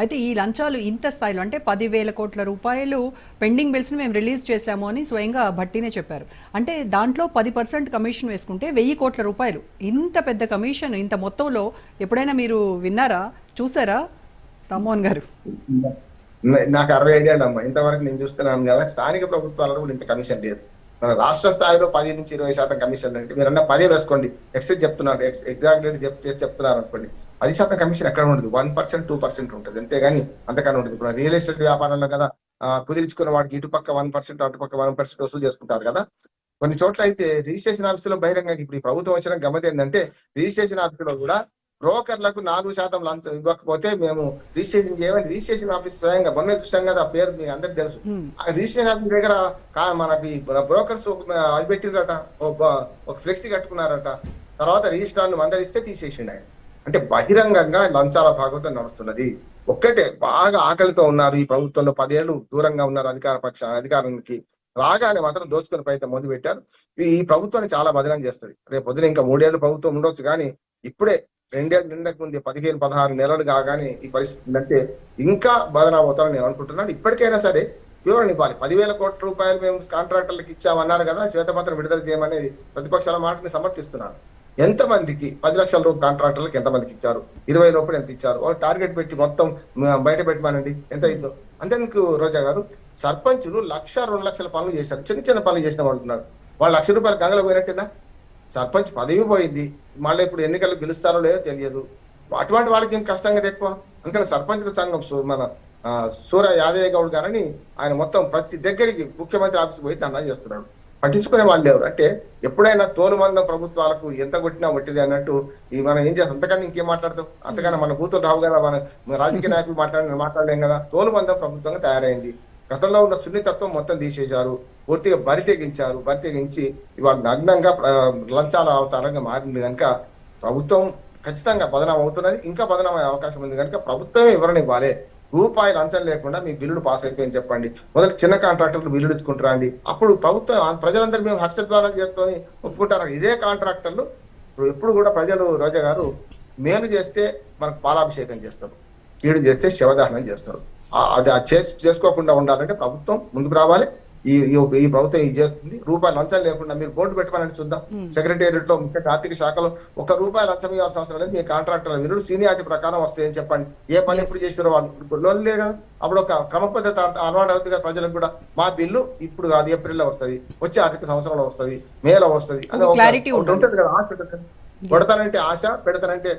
అయితే ఈ లంచాలు ఇంత స్థాయిలో అంటే పదివేల కోట్ల రూపాయలు పెండింగ్ బిల్స్ని మేము రిలీజ్ చేశాము అని స్వయంగా భట్టినే చెప్పారు. అంటే దాంట్లో పది పర్సెంట్ కమిషన్ వేసుకుంటే వెయ్యి కోట్ల రూపాయలు. ఇంత పెద్ద కమిషన్ ఇంత మొత్తంలో ఎప్పుడైనా మీరు విన్నారా? చూసారా? రామ్మోహన్ గారు. నాకు అరవై ఐడియాలు అమ్మా. ఇంతవరకు నేను చూస్తున్నాను కదా స్థానిక ప్రభుత్వాలలో కూడా ఇంత కమిషన్ లేదు. మన రాష్ట్ర స్థాయిలో పది నుంచి ఇరవై శాతం కమిషన్ అంటే మీరు అన్న పదే వేసుకోండి. ఎక్సైజ్ చెప్తున్నారు ఎగ్జాక్ట్ రేట్ చెప్ చేసి చెప్తున్నారు అనుకోండి. పది శాతం కమిషన్ ఎక్కడ ఉండదు. వన్ పర్సెంట్ టూ పర్సెంట్ ఉంటుంది. అంతేగాని అంతకన్నా ఉంటుంది ఇప్పుడు రియల్ ఎస్టేట్ వ్యాపారంలో కదా కుదిరించుకున్న వాడికి ఇటు పక్క వన్ పర్సెంట్ అటు పక్క వన్ పర్సెంట్ వసూలు చేసుకుంటారు కదా. కొన్ని చోట్ల అయితే రిజిస్ట్రేషన్ ఆఫీసులో బహిరంగ ఇప్పుడు ఈ ప్రభుత్వం వచ్చిన గమత ఏంటంటే రిజిస్ట్రేషన్ ఆఫీసులో కూడా బ్రోకర్లకు నాలుగు శాతం లంచం ఇవ్వకపోతే మేము రిజిస్ట్రేషన్ చేయమని రిజిస్ట్రేషన్ ఆఫీస్ స్వయంగా మొన్న చూసాం కదా ఆ పేరు మీకు అందరికి తెలుసు. ఆ రిజిస్ట్రేషన్ ఆఫీస్ దగ్గర మనకి బ్రోకర్స్ అది బ- ఒక ఫ్లెక్సీ కట్టుకున్నారట. తర్వాత రిజిస్ట్రార్ మందలిస్తే తీసేసిండు ఆయన. అంటే బహిరంగంగా లంచాల భాగవతం నడుస్తున్నది. ఒక్కటే బాగా ఆకలితో ఉన్నారు ఈ ప్రభుత్వంలో పదేళ్ళు దూరంగా ఉన్నారు అధికార పక్ష అధికారానికి. రాగానే మాత్రం దోచుకుని ప్రయత్నం మొదలు పెట్టారు. ఈ ఈ ప్రభుత్వాన్ని చాలా బదనం చేస్తుంది. రేపు పొద్దున ఇంకా మూడేళ్ళు ప్రభుత్వం ఉండొచ్చు కానీ ఇప్పుడే రెండేళ్ళ నిండకు ముందు పదిహేను పదహారు నెలలు కాగానే ఈ పరిస్థితి అంటే ఇంకా బదనం అవుతారని నేను అనుకుంటున్నాను. ఇప్పటికైనా సరే వివరణ ఇవ్వాలి. పదివేల కోట్ల రూపాయలు మేము కాంట్రాక్టర్లకు ఇచ్చామన్నారు కదా శ్వేతపత్రం విడుదల చేయమనేది ప్రతిపక్షాల మాటని సమర్థిస్తున్నాను. ఎంతమందికి పది లక్షల రూపాయలు కాంట్రాక్టర్లకు ఎంతమందికి ఇచ్చారు? ఇరవై రూపాయలు ఎంత ఇచ్చారు? ఒక టార్గెట్ పెట్టి మొత్తం బయట పెట్టమనండి. ఎంత అయిందో? అంతేందుకు రోజా గారు? సర్పంచులు లక్ష రెండు లక్షల పనులు చేశారు. చిన్న చిన్న పనులు చేసిన వాళ్ళు వాళ్ళు లక్ష రూపాయలు గంగలో పోయినట్టేనా సర్పంచ్ పదవి పోయింది. మళ్ళీ ఇప్పుడు ఎన్నికలు గెలుస్తారో లేదో తెలియదు. అటువంటి వాళ్ళకి ఏం కష్టం కదా ఎక్కువ? అందుకని సర్పంచుల సంఘం మన ఆ, సూర్య యాదయ్య గౌడ్ గారని ఆయన మొత్తం ప్రతి దగ్గరికి ముఖ్యమంత్రి ఆఫీస్ పోయి దండం చేస్తున్నాడు. పట్టించుకునే వాళ్ళు లేవు అంటే ఎప్పుడైనా తోలుమందం ప్రభుత్వాలకు ఎంత కొట్టినా ఒట్టిది అన్నట్టు ఈ మనం ఏం చేస్తాం? అంతకన్నా ఇంకేం మాట్లాడతాం? అంతకన్నా మన కూతురు రావు కదా మన రాజకీయ నాయకులు మాట్లాడి మాట్లాడలేం కదా? తోలుమందం ప్రభుత్వంగా తయారైంది. గతంలో ఉన్న సున్నితత్వం మొత్తం తీసేశారు. పూర్తిగా బరి తెగించారు. బరి తెగించి ఇవాళ నగ్నంగా లంచాల అవతారంగా మారింది కనుక ప్రభుత్వం ఖచ్చితంగా బదనాం అవుతున్నది. ఇంకా బదనాం అయ్యే అవకాశం ఉంది కనుక ప్రభుత్వమే వివరణ ఇవ్వాలి. రూపాయి లంచం లేకుండా మీ బిల్లులు పాస్ అయిపోయింది చెప్పండి. మొదటి చిన్న కాంట్రాక్టర్లు బిల్లులు ఇచ్చుకుంటారా అండి? అప్పుడు ప్రభుత్వం ప్రజలందరూ మేము హర్ష ద్వారా చేస్తామని ఒప్పుకుంటారు? ఇదే కాంట్రాక్టర్లు ఇప్పుడు ఎప్పుడు కూడా ప్రజలు రోజా గారు మేలు చేస్తే మనకు పాలాభిషేకం చేస్తారు. కీడు చేస్తే శివదహనం చేస్తారు. అది చేసి చేసుకోకుండా ఉండాలంటే ప్రభుత్వం ముందుకు రావాలి. ఈ ఈ- ప్రభుత్వం ఇది చేస్తుంది. రూపాయలు లంచం లేకుండా మీరు బోర్డు పెట్టమని చూద్దాం. సెక్రటేరియట్లో ముఖ్యంగా ఆర్థిక శాఖలో ఒక రూపాయి లంచం ఇవ్వాల్సిన అవసరం లేదు. మీ కాంట్రాక్టర్ విలువ సీనియారిటీ ప్రకారం వస్తాయని చెప్పండి. ఏ పని ఎప్పుడు చేసారో వాళ్ళు. ఇప్పుడు లోన్ లేదు కదా. అప్పుడు ఒక క్రమ పద్ధతి అర్థ- అలవాటు అవుతుంది కదా ప్రజలకు కూడా. మా బిల్లు ఇప్పుడు కాదు ఏప్రిల్లో వస్తది. వచ్చే ఆర్థిక సంవత్సరంలో వస్తది. మేలో వస్తది. అని. ఉంటుంది కదా. కొడతానంటే ఆశ పెడతానంటే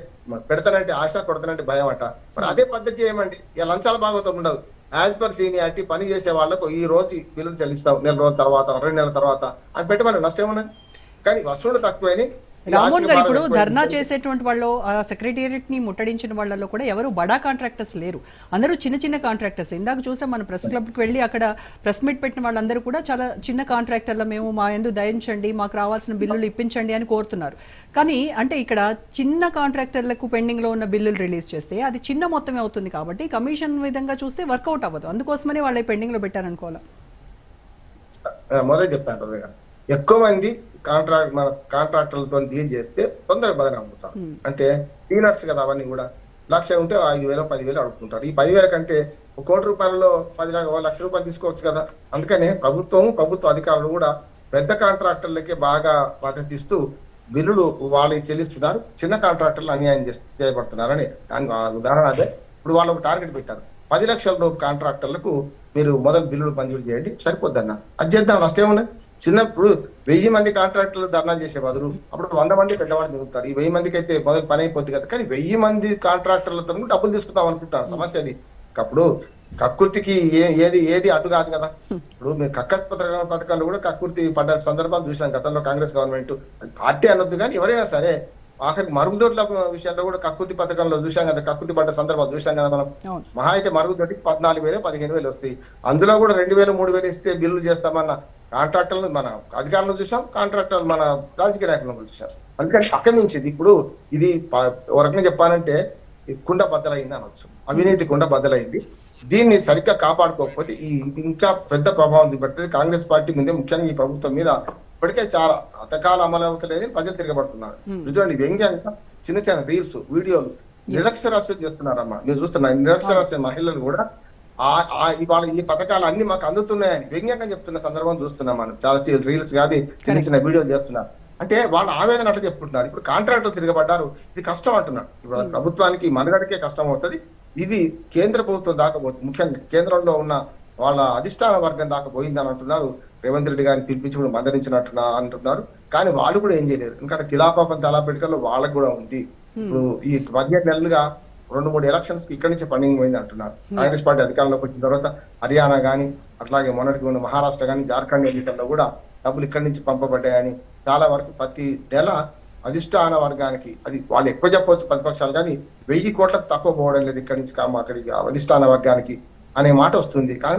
పెడతానంటే ఆశ కొడతానంటే భయం అంట. మరి అదే పద్ధతి చేయమండి. ఇక లంచాల భాగవతం ఉండదు. యాజ్ పర్ సీనియారిటీ పని చేసే వాళ్ళకు ఈ రోజు బిల్లులు చెల్లిస్తాం. నెల రోజుల తర్వాత రెండు నెలల తర్వాత అని పెట్టమని. నష్టం ఉన్నది కానీ వసూళ్ళు తక్కువని రామ్మోహన్ గారు ఇప్పుడు. ధర్నా చేసేటువంటి వాళ్ళు సెక్రటేరియట్ని ముట్టడించిన వాళ్ళలో కూడా ఎవరు బడా కాంట్రాక్టర్స్ లేరు. అందరూ చిన్న చిన్న కాంట్రాక్టర్స్. ఇందాక చూసాం మన ప్రెస్ క్లబ్కి వెళ్ళి అక్కడ ప్రెస్ మీట్ పెట్టిన వాళ్ళందరూ కూడా చాలా చిన్న కాంట్రాక్టర్ల మేము మా ఎందు దయించండి మాకు రావాల్సిన బిల్లులు ఇప్పించండి అని కోరుతున్నారు. కానీ అంటే ఇక్కడ చిన్న కాంట్రాక్టర్లకు పెండింగ్లో ఉన్న బిల్లులు రిలీజ్ చేస్తే అది చిన్న మొత్తమే అవుతుంది కాబట్టి కమిషన్ విధంగా చూస్తే వర్కౌట్ అవ్వదు. అందుకోసమనే వాళ్ళ పెండింగ్లో పెట్టారనుకోవాలి మొదలు చెప్పాను. ఎక్కువ మంది కాంట్రాక్ట్ మన కాంట్రాక్టర్లతో డీల్ చేస్తే తొందరగా బదన అమ్ముతారు. అంటే డీలర్స్ కదా అవన్నీ కూడా. లక్ష ఉంటే ఐదు వేలు పదివేలు అడుగుతుంటారు. ఈ పదివేల కంటే ఒక కోటి రూపాయలలో పది లక్ష- రూపాయలు తీసుకోవచ్చు కదా. అందుకనే ప్రభుత్వం ప్రభుత్వ అధికారులు కూడా పెద్ద కాంట్రాక్టర్లకే బాగా మద్దతు ఇస్తూ బిల్లులు వాళ్ళకి చెల్లిస్తున్నారు. చిన్న కాంట్రాక్టర్లు అన్యాయం చేయబడుతున్నారని. దానికి ఉదాహరణ అదే. ఇప్పుడు వాళ్ళు ఒక టార్గెట్ పెట్టారు. పది లక్షల లోపు కాంట్రాక్టర్లకు మీరు మొదలు బిల్లులు మంజూరు చేయండి. సరిపోద్దన్న. అది చేద్దాం. నష్టం ఉన్నది చిన్నప్పుడు వెయ్యి మంది కాంట్రాక్టర్లు ధర్నా చేసే బదులు అప్పుడు వంద మంది పెద్దవాళ్ళు దిగుతారు ఈ వెయ్యి మందికి అయితే మొదలు పని అయిపోద్ది కదా. కానీ వెయ్యి మంది కాంట్రాక్టర్లతో కూడా డబ్బులు తీసుకుందాం అనుకుంటారు సమస్య అది. అప్పుడు కక్కుర్తికి ఏది ఏది అడ్డు కాదు కదా. ఇప్పుడు మీరు కక్కస్ పథకం పథకాలు కూడా కక్కుర్తి పడ్డ సందర్భాలు చూసాం గతంలో కాంగ్రెస్ గవర్నమెంట్. పార్టీ అనొద్దు కానీ ఎవరైనా సరే ఆఖరికి మరుగుదొడ్ల విషయంలో కూడా కక్కుర్తి పథకంలో చూసాం కదా కక్కుర్తి పడ్డ సందర్భాలు చూసాం కదా మనం. మహా అయితే మరుగుదొడ్డికి పద్నాలుగు వేలు పదిహేను వేలు వస్తాయి. అందులో కూడా రెండు వేలు మూడు వేలు ఇస్తే బిల్లు చేస్తామన్న కాంట్రాక్టర్లు మన అధికారులను చూసాం కాంట్రాక్టర్లు మన రాజకీయ నాయకులను చూసాం అందుకని అక్కమించింది ఇప్పుడు ఇది రకంగా చెప్పాలంటే కుండ బద్దలైంది అనొచ్చు. అవినీతి కుండ బద్దలైంది. దీన్ని సరిగ్గా కాపాడుకోకపోతే ఈ ఇంకా పెద్ద ప్రభావం చూపెడుతుంది కాంగ్రెస్ పార్టీ ముందే ముఖ్యంగా ఈ ప్రభుత్వం మీద ఇప్పటికే చాలా పథకాలు అమలు అవుతలేదు ప్రజలు తిరగబడుతున్నారు. చూడండి వ్యంగ్యంగా చిన్న చిన్న రీల్స్ వీడియోలు నిరక్షరాస్యం చేస్తున్నారమ్మా. మీరు చూస్తున్నా నిరక్షరాస్య మహిళలు కూడా ఆ ఆ ఇవాళ ఈ పథకాలు అన్ని మాకు అందుతున్నాయని వ్యంగ్యంగా చెప్తున్న సందర్భం చూస్తున్నాం మనం. చాలా రీల్స్ కాదు చిన్న చిన్న వీడియోలు చేస్తున్నారు. అంటే వాళ్ళ ఆవేదన అట్లా చెప్పుకుంటున్నారు. ఇప్పుడు కాంట్రాక్టులు తిరగబడ్డారు ఇది కష్టం అంటున్నారు. ఇప్పుడు ప్రభుత్వానికి మనగడికే కష్టం అవుతుంది. ఇది కేంద్ర ప్రభుత్వం దాకా పోతుంది. ముఖ్యంగా కేంద్రంలో ఉన్న వాళ్ళ అధిష్టాన వర్గం దాకా పోయిందని అంటున్నారు. రేవంత్ రెడ్డి గారిని పిలిపించి కూడా మందలించినట్టు అంటున్నారు. కానీ వాళ్ళు కూడా ఏం చేయలేరు. ఎందుకంటే తిలాపాపం తలాపెట్టుకల్లో వాళ్ళకు కూడా ఉంది. ఇప్పుడు ఈ పదిహేను నెలలుగా రెండు మూడు ఎలక్షన్స్కి ఇక్కడి నుంచి ఫండింగ్ పోయింది అంటున్నారు. కాంగ్రెస్ పార్టీ అధికారంలోకి వచ్చిన తర్వాత హర్యానా గానీ అట్లాగే మొన్నటికి ఉన్న మహారాష్ట్ర గానీ జార్ఖండ్ ఎన్నికల్లో కూడా డబ్బులు ఇక్కడి నుంచి పంపబడ్డాయని చాలా వరకు ప్రతి నెల అధిష్టాన వర్గానికి అది వాళ్ళు ఎక్కువ చెప్పవచ్చు ప్రతిపక్షాలు కానీ వెయ్యి కోట్లకు తక్కువ పోవడం లేదు ఇక్కడి నుంచి అక్కడికి అధిష్టాన వర్గానికి అనే మాట వస్తుంది. కాంగ్రెస్